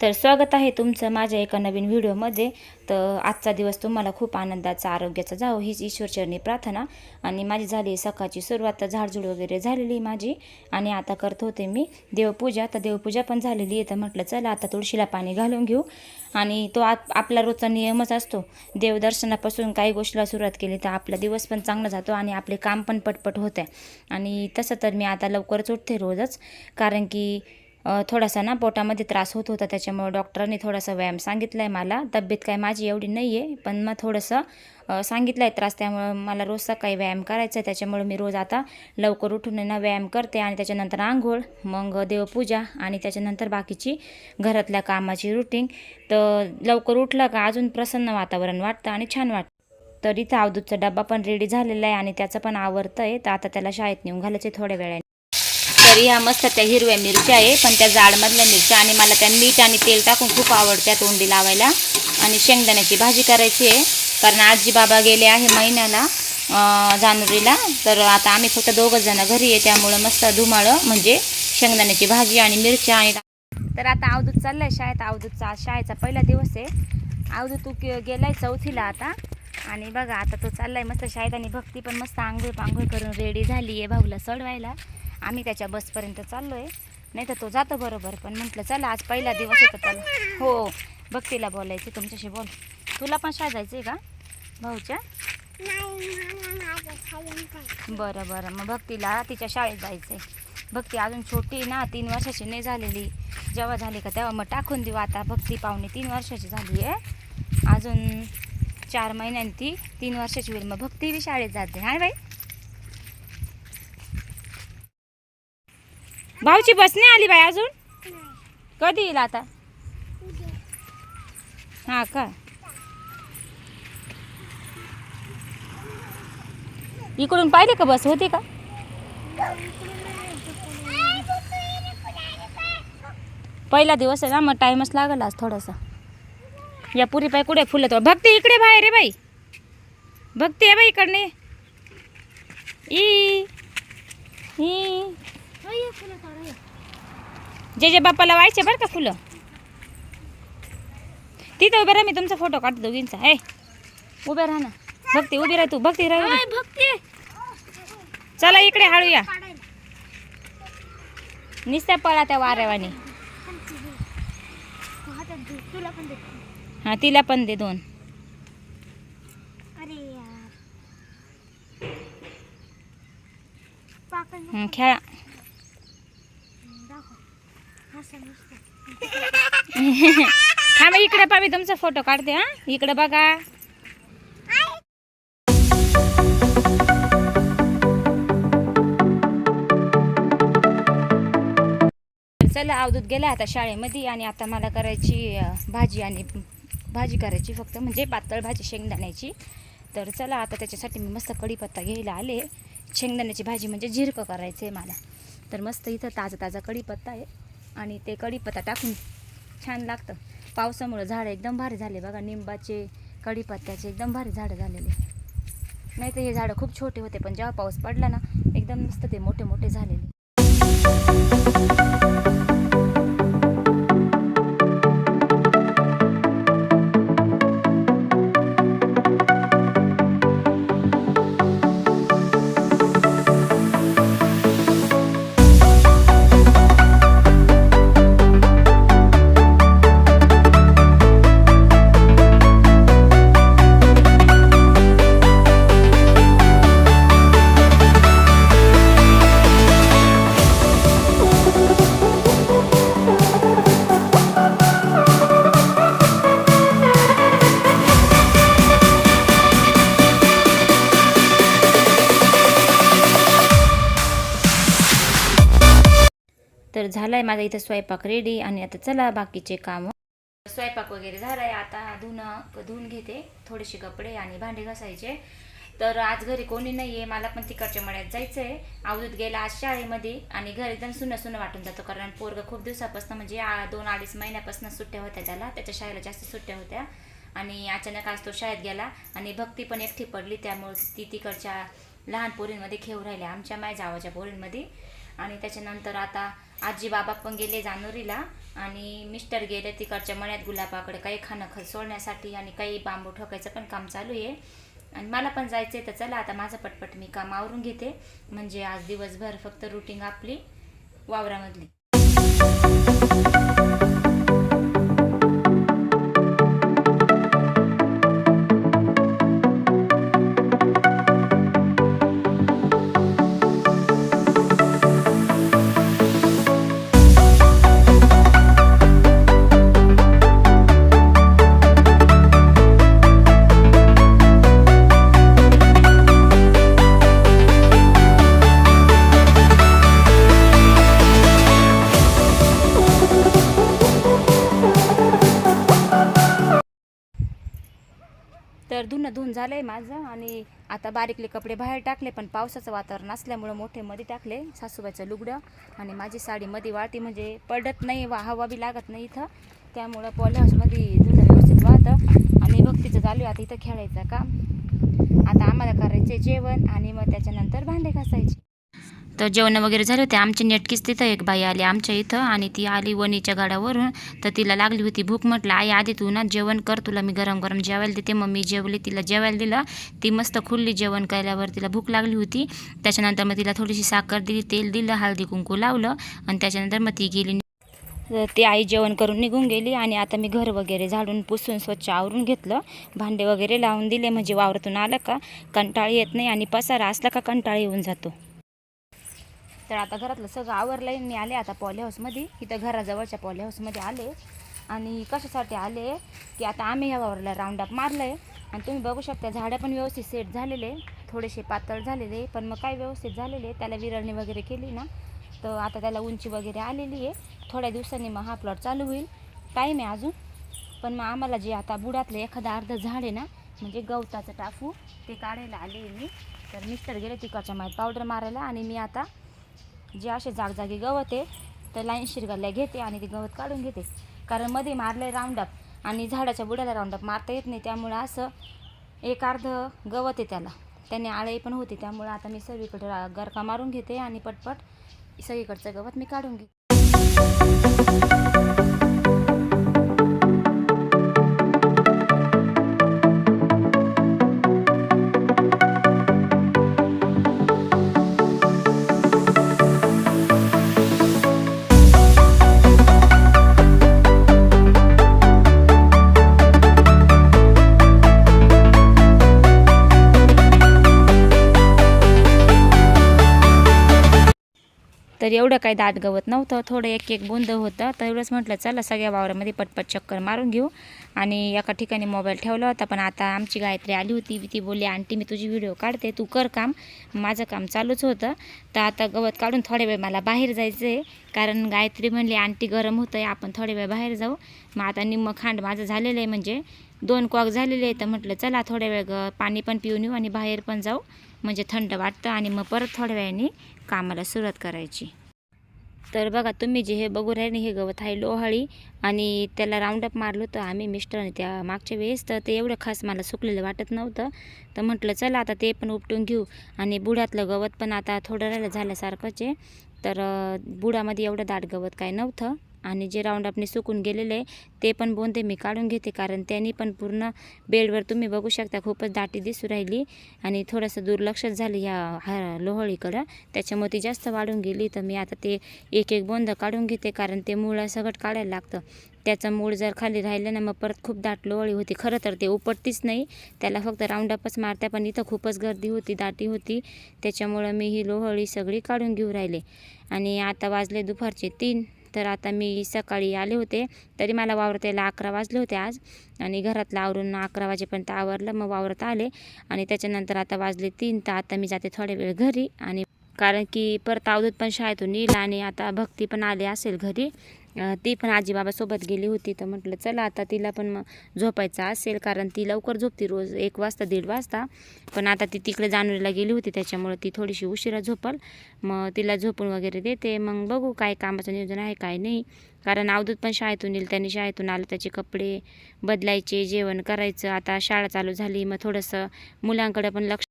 तर स्वागत आहे तुमचं माझ्या एका नवीन व्हिडिओमध्ये. तर आजचा दिवस तुम्हाला खूप आनंदाचा आरोग्याचा जावो हीच ईश्वरचरणी प्रार्थना. आणि माझी झाली सकाळची सुरुवात तर झाडझूड वगैरे झालेली माझी. आणि आता करत होते मी देवपूजा तर देवपूजा पण झालेली आहे. तर म्हटलं चला आता तुळशीला पाणी घालून घेऊ. आणि तो आत आपला रोजचा नियमच असतो. देवदर्शनापासून काही गोष्टीला सुरुवात केली तर आपला दिवस पण चांगला जातो आणि आपले काम पण पटपट होते आणि तसं तर मी आता लवकरच उठते रोजच. कारण की थोडासा ना पोटामध्ये त्रास होत होता त्याच्यामुळं डॉक्टरांनी थोडासा व्यायाम सांगितला आहे मला. तब्येत काय माझी एवढी नाही आहे पण मग थोडंसं सांगितलं आहे त्रास त्यामुळं मला रोज सकाळी व्यायाम करायचा आहे त्याच्यामुळं मी रोज आता लवकर उठून ना व्यायाम करते आणि त्याच्यानंतर आंघोळ मग देवपूजा आणि त्याच्यानंतर बाकीची घरातल्या कामाची रुटीन. तर लवकर उठलं का अजून प्रसन्न वातावरण वाटतं आणि छान वाटतं. तर इथं अवधूतचा डब्बा पण रेडी झालेला आहे आणि त्याचं पण आवडतं आहे तर आता त्याला शाळेत नेऊन घालायचे थोड्या वेळाने. तर ह्या मस्त त्या हिरव्या मिरच्या आहे पण त्या जाडमधल्या मिरच्या आणि मला त्या मीठ आणि तेल टाकून खूप आवडत्या तोंडी लावायला. आणि शेंगदाण्याची भाजी करायची आहे कारण आजी बाबा गेले आहे महिन्याला जानेवारीला. तर आता आम्ही फक्त दोघं जण घरी आहे त्यामुळं मस्त धुमाळं म्हणजे शेंगदाण्याची भाजी आणि मिरच्या आणि तर आता अवधूत आहे शाळेत. अवधूतचा शाळेचा पहिला दिवस आहे. अवधूत तू गे- गेलाय चौथीला आता. आणि बघा आता तो चाललाय मस्त शाळेत आणि भक्ती पण मस्त आंघोळ पांघोळ करून रेडी झाली आहे भाऊला सोडवायला. आम्ही त्याच्या बसपर्यंत चाललो आहे नाही तर तो जातो बरोबर पण म्हटलं चला आज पहिला दिवस होता त्याला. हो भक्तीला बोलायचं तुमच्याशी बोल. तुला पण शाळा जायचं आहे का? भाऊच्या? बरं बरं. मग भक्तीला तिच्या शाळेत जायचं आहे भक्ती अजून छोटी ना तीन वर्षाची नाही झालेली. जेव्हा झाली का तेव्हा मग टाकून देऊ आता. भक्ती पाहुणे तीन वर्षाची झाली आहे. अजून चार महिन्यांनी ती तीन वर्षाची होईल. मग भक्ती बी शाळेत जाते. हाय बाई. भाऊची बस नाही आली बाई अजून? कधी येईल आता? हा का? इकडून पाहिले का बस? होती का? पहिला दिवस आहे ना मग टाईमच लागला आज थोडासा. या पुरी पाय कुठे फुलं भक्ती इकडे बाहेर रे बाई. भक्ती आहे बाई इकडने. ई. जे जे बाप्पाला व्हायचे बरं का फुलं. तिथं उभे राहा मी तुमचा फोटो काढतो दोघींचा. हे उभे राहा ना. भक्ती उभी राह तू. भक्ती राह. भक्ती. चला इकडे हळूया. निस्त्या पळा त्या वाऱ्यावानी. हा तिला पण दे दोन. खेळा. हा मग इकडे पा मी तुमचा फोटो काढते हा. इकडे बघा. चला अवधूत गेला आता शाळेमध्ये आणि आता मला करायची भाजी आणि भाजी करायची फक्त म्हणजे पातळ भाजी शेंगदाण्याची. तर चला आता त्याच्यासाठी मी मस्त कढीपत्ता घ्यायला आले. शेंगदाण्याची भाजी म्हणजे झिरकं करायचं आहे मला. तर मस्त इथं ताजा ताजा कढीपत्ता आहे. आणि ते कढीपत्ता टाकून छान लागतं. पावसामुळं झाडं एकदम भारी झाले बघा. निंबाचे कढीपत्त्याचे एकदम भारी झाडं झालेले. नाही तर हे झाडं खूप छोटे होते पण जेव्हा पाऊस पडला ना एकदम मस्त ते मोठे मोठे झालेले. आहे माझा इथं स्वयंपाक रेडी आणि आता चला बाकीचे काम. स्वयंपाक वगैरे झाला आहे आता धुणं धुवून घेते. थोडेसे कपडे आणि भांडे घासायचे. तर आज घरी कोणी नाही आहे मला पण तिकडच्या मळ्यात जायचं आहे अवधूत गेला आज शाळेमध्ये आणि घरी एकदम सुनं सुनं वाटून जातो. कारण पोरग खूप दिवसापासून म्हणजे दोन अडीच महिन्यापासून सुट्ट्या होत्या त्याला. त्याच्या शाळेला जास्त सुट्ट्या होत्या. आणि अचानक आज तो शाळेत गेला आणि भक्ती पण एकटी पडली. त्यामुळे ती तिकडच्या लहान पोरींमध्ये खेळू राहिल्या. आमच्या माय जावाच्या पोरींमध्ये. आणि त्याच्यानंतर आता आजी बाबा पण गेले जानुरीला आणि मिस्टर गेले तिकडच्या मळ्यात गुलाबाकडे काही खाणं खत सोडण्यासाठी आणि काही बांबू ठोकायचं पण काम चालू आहे. आणि मला पण जायचं आहे तर चला आता माझं पटपट मी काम आवरून घेते. म्हणजे आज दिवसभर फक्त रुटीन आपली वावरामधली. झालं आहे माझं आणि आता बारीकले कपडे बाहेर टाकले पण पावसाचं वातावरण असल्यामुळं मोठे मध्ये टाकले सासूबाईचं लुगडं आणि माझी साडी मध्ये वाळती म्हणजे पडत नाही वा हवा बी लागत नाही इथं. त्यामुळं पॉलहाऊसमध्ये धुणं व्यवस्थित वाहतं आणि भक्तीचं चालू आहे. आता इथं खेळायचं काम. आता आम्हाला करायचे जेवण आणि मग त्याच्यानंतर भांडे घासायचे. तर जेवण वगैरे झाले होते. आमची नेटकीच तिथं एक बाई आली आमच्या इथं आणि ती आली वणीच्या गाड्यावरून तर तिला लागली होती भूक. म्हटलं आई आधी तू ना जेवण कर. तुला मी गरम गरम जेवायला देते. मग मी जेवली तिला जेवायला दिलं. ती मस्त खुल्ली जेवण केल्यावर तिला भूक लागली होती. त्याच्यानंतर मग तिला थोडीशी साखर दिली तेल दिलं हळदी कुंकू लावलं आणि त्याच्यानंतर मग ती गेली. तर ती आई जेवण करून निघून गेली आणि आता मी घर वगैरे झाडून पुसून स्वच्छ आवरून घेतलं. भांडे वगैरे लावून दिले. म्हणजे वावरातून आलं का? कंटाळ येत नाही आणि पसारा असला का कंटाळ येऊन जातो. तर आता घरातलं सगळं आवरलं मी आले आता पॉली हाऊसमध्ये इथं घराजवळच्या पॉली हाऊसमध्ये आले. आणि कशासाठी आले? की आता आम्ही ह्या वावरला राऊंड अप मारलं आहे आणि तुम्ही बघू शकता झाडं पण व्यवस्थित सेट झालेले. थोडेसे पातळ झालेले. पण मग काय व्यवस्थित झालेले? त्याला विरळणी वगैरे केली ना तर आता त्याला उंची वगैरे आलेली आहे. थोड्या दिवसांनी मग हा प्लॉट चालू होईल. टाईम आहे अजून. पण मग आम्हाला जे आता बुडातलं एखादं अर्ध झाड आहे ना म्हणजे गवताचं टाकू ते काढायला आले मी. तर मिस्टर गेले तिकडच्या माहीत पावडर मारायला. आणि मी आता जे असे जागजागी गवत आहे तर लाईन शिरगल्ल्या घेते आणि ते गवत काढून घेते. कारण मध्ये मारलं राऊंडअप आणि झाडाच्या बुड्याला राऊंडअप मारता येत नाही. त्यामुळं असं एक अर्ध गवत आहे त्याला. त्याने आळे पण होते त्यामुळं आता मी सगळीकडे गरका मारून घेते आणि पटपट सगळीकडचं गवत मी काढून घेते. तर एवढं काही दाट गवत नव्हतं. थोडं एक एक बोंद होतं. तर एवढंच म्हटलं चला सगळ्या वावरामध्ये पटपट चक्कर मारून घेऊ. आणि एका ठिकाणी मोबाईल ठेवला होता पण आता आमची गायत्री आली होती. ती बोलली आंटी मी तुझी व्हिडिओ काढते. तू कर काम. माझं काम चालूच होतं. तर आता गवत काढून थोड्या वेळ मला बाहेर जायचं आहे कारण गायत्री म्हणली आंटी गरम होतं आहे आपण थोड्या वेळ बाहेर जाऊ. मग आता निम्म खांड माझं झालेलं आहे. म्हणजे दोन कॉक झालेले आहे तर म्हटलं चला थोड्या वेळ ग पाणी पण पिऊन येऊ आणि बाहेर पण जाऊ. म्हणजे थंड वाटतं आणि मग परत थोड्या वेळाने कामाला सुरुवात करायची. तर बघा तुम्ही जे हे बघू राहिले हे गवत आहे लोहाळी आणि त्याला राऊंडअप मारलं होतं आम्ही मिस्टरने त्या मागच्या वेळेस. तर ते एवढं खास मला सुकलेलं वाटत नव्हतं. तर म्हटलं चला आता ते पण उपटून घेऊ. आणि बुडातलं गवत पण आता थोडं राहिलं झाल्यासारखंच आहे. तर बुडामध्ये एवढं दाट गवत काय नव्हतं. आणि जे राऊंडअपने सुकून गेलेले आहे ते पण बोंदे मी काढून घेते कारण त्यांनी पण पूर्ण बेडवर तुम्ही बघू शकता खूपच दाटी दिसू राहिली. आणि थोडंसं दुर्लक्षच झालं ह्या हा लोहळीकडं. त्याच्यामुळे ती जास्त वाढून गेली तर मी आता ते एक एक बोंद काढून घेते कारण ते मुळं सगळं काढायला लागतं. त्याचं मूळ जर खाली राहिलं ना मग परत खूप दाट लोहळी होती. खरं तर ते उपटतीच नाही. त्याला फक्त राऊंडअपच मारत्या पण इथं खूपच गर्दी होती दाटी होती. त्याच्यामुळं मी ही लोहळी सगळी काढून घेऊ राहिले. आणि आता वाजले दुपारचे तीन. तर आता मी सकाळी आले होते. तरी मला वावरत यायला अकरा वाजले होते आज. आणि घरातलं आवरून अकरा वाजेपर्यंत आवरलं. मग वावरत आले. आणि त्याच्यानंतर आता वाजले तीन. तर आता मी जाते थोड्या वेळ घरी. आणि कारण की परत अवधूत पण शाळेतून येईल. आणि आता भक्ती पण आली असेल घरी. ती पण आजीबाबासोबत गेली होती तर म्हटलं चला आता तिला पण मग झोपायचं असेल कारण ती लवकर झोपती रोज एक वाजता दीड वाजता. पण आता ती तिकडे जाणवलीला गेली होती त्याच्यामुळं ती थोडीशी उशिरा झोपल. मग तिला झोपून वगैरे देते. मग बघू काय कामाचं नियोजन आहे काय नाही. कारण अवधूत पण शाळेतून येईल त्यांनी शाळेतून आलं त्याचे कपडे बदलायचे जेवण करायचं. आता शाळा चालू झाली मग थोडंसं मुलांकडे पण लक्ष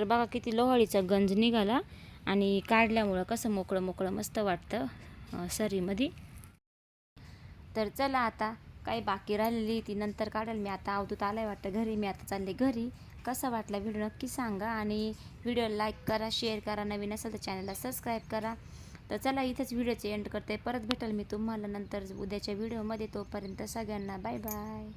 तर बघा किती लोहळीचा गंज निघाला आणि काढल्यामुळं कसं मोकळं मोकळं मस्त वाटतं सरीमध्ये. तर चला आता काही बाकी राहिलेली ती नंतर काढेल. मी आता अवधूत आलाय वाटतं घरी. मी आता चालले घरी. कसा वाटला व्हिडिओ नक्की सांगा आणि व्हिडिओ लाईक करा शेअर करा नवीन असेल तर चॅनलला सबस्क्राईब करा. तर चला इथंच व्हिडिओचे एंड करते. परत भेटेल मी तुम्हाला नंतर उद्याच्या व्हिडिओमध्ये. तोपर्यंत सगळ्यांना बाय बाय.